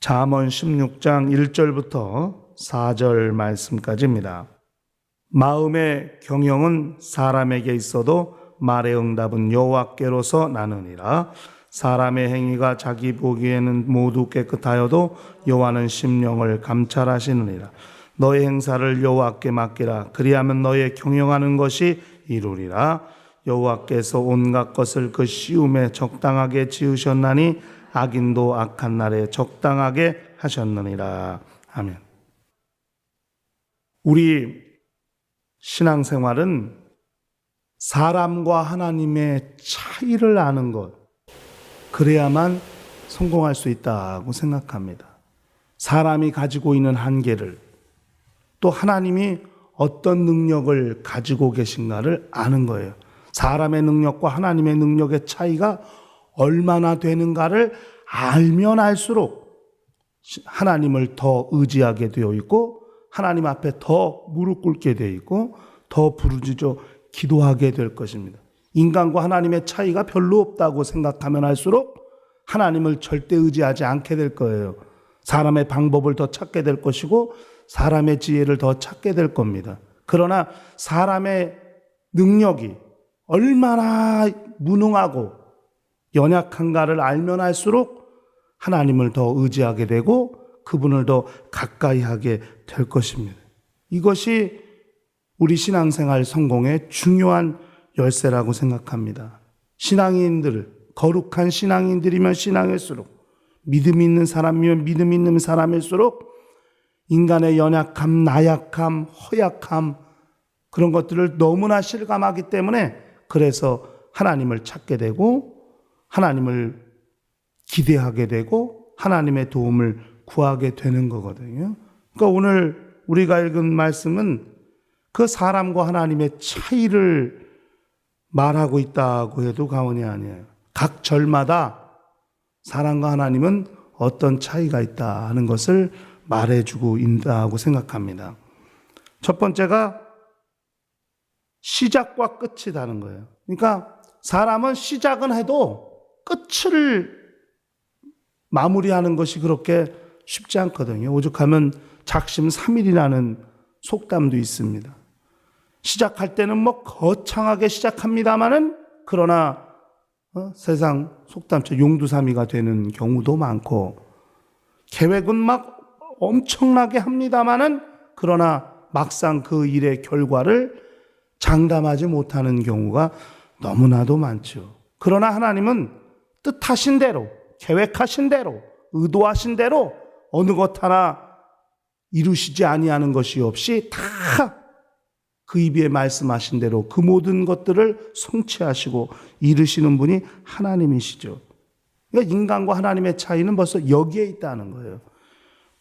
잠언 16장 1절부터 4절 말씀까지입니다. 마음의 경영은 사람에게 있어도 말의 응답은 여호와께로서 나느니라. 사람의 행위가 자기 보기에는 모두 깨끗하여도 여호와는 심령을 감찰하시느니라. 너의 행사를 여호와께 맡기라. 그리하면 너의 경영하는 것이 이루리라. 여호와께서 온갖 것을 그 시움에 적당하게 지으셨나니 악인도 악한 날에 적당하게 하셨느니라. 아멘. 우리 신앙생활은 사람과 하나님의 차이를 아는 것, 그래야만 성공할 수 있다고 생각합니다. 사람이 가지고 있는 한계를 또 하나님이 어떤 능력을 가지고 계신가를 아는 거예요. 사람의 능력과 하나님의 능력의 차이가 얼마나 되는가를 알면 알수록 하나님을 더 의지하게 되어 있고 하나님 앞에 더 무릎 꿇게 되어 있고 더 부르짖어 기도하게 될 것입니다. 인간과 하나님의 차이가 별로 없다고 생각하면 할수록 하나님을 절대 의지하지 않게 될 거예요. 사람의 방법을 더 찾게 될 것이고 사람의 지혜를 더 찾게 될 겁니다. 그러나 사람의 능력이 얼마나 무능하고 연약한가를 알면 할수록 하나님을 더 의지하게 되고 그분을 더 가까이 하게 될 것입니다. 이것이 우리 신앙생활 성공의 중요한 열쇠라고 생각합니다. 신앙인들, 거룩한 신앙인들이면 신앙일수록 믿음 있는 사람이면 믿음 있는 사람일수록 인간의 연약함, 나약함, 허약함 그런 것들을 너무나 실감하기 때문에 그래서 하나님을 찾게 되고 하나님을 기대하게 되고 하나님의 도움을 구하게 되는 거거든요. 그러니까 오늘 우리가 읽은 말씀은 그 사람과 하나님의 차이를 말하고 있다고 해도 과언이 아니에요. 각 절마다 사람과 하나님은 어떤 차이가 있다 하는 것을 말해주고 있다고 생각합니다. 첫 번째가 시작과 끝이 다른 거예요. 그러니까 사람은 시작은 해도 끝을 마무리하는 것이 그렇게 쉽지 않거든요. 오죽하면 작심 삼일이라는 속담도 있습니다. 시작할 때는 뭐 거창하게 시작합니다마는 그러나 어? 세상 속담처럼 용두사미가 되는 경우도 많고 계획은 막 엄청나게 합니다마는 그러나 막상 그 일의 결과를 장담하지 못하는 경우가 너무나도 많죠. 그러나 하나님은 뜻하신 대로, 계획하신 대로, 의도하신 대로 어느 것 하나 이루시지 아니하는 것이 없이 다 그 입에 말씀하신 대로 그 모든 것들을 성취하시고 이루시는 분이 하나님이시죠. 그러니까 인간과 하나님의 차이는 벌써 여기에 있다는 거예요.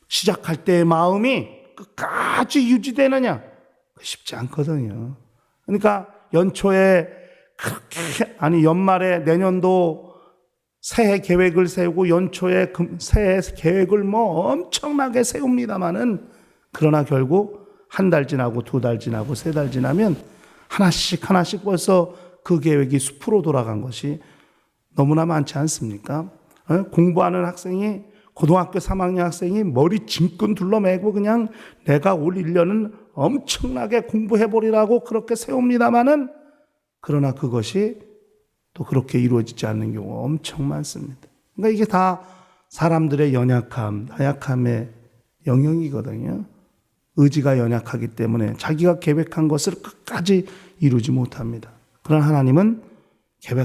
시작할 때의 마음이 끝까지 유지되느냐? 쉽지 않거든요. 그러니까 연초에 그렇게, 아니, 연말에 내년도 새해 계획을 세우고 연초에 새해 계획을 뭐 엄청나게 세웁니다마는 그러나 결국 한 달 지나고 두 달 지나고 세 달 지나면 하나씩 하나씩 벌써 그 계획이 숲으로 돌아간 것이 너무나 많지 않습니까? 어? 공부하는 학생이 고등학교 3학년 학생이 머리 짐끈 둘러매고 그냥 내가 올 1년은 엄청나게 공부해버리라고 그렇게 세웁니다마는 그러나 그것이 또 그렇게 이루어지지 않는 경우가 엄청 많습니다. 그러니까 이게 다 사람들의 연약함, 나약함의 영역이거든요. 의지가 연약하기 때문에 자기가 계획한 것을 끝까지 이루지 못합니다. 그러나 하나님은 계획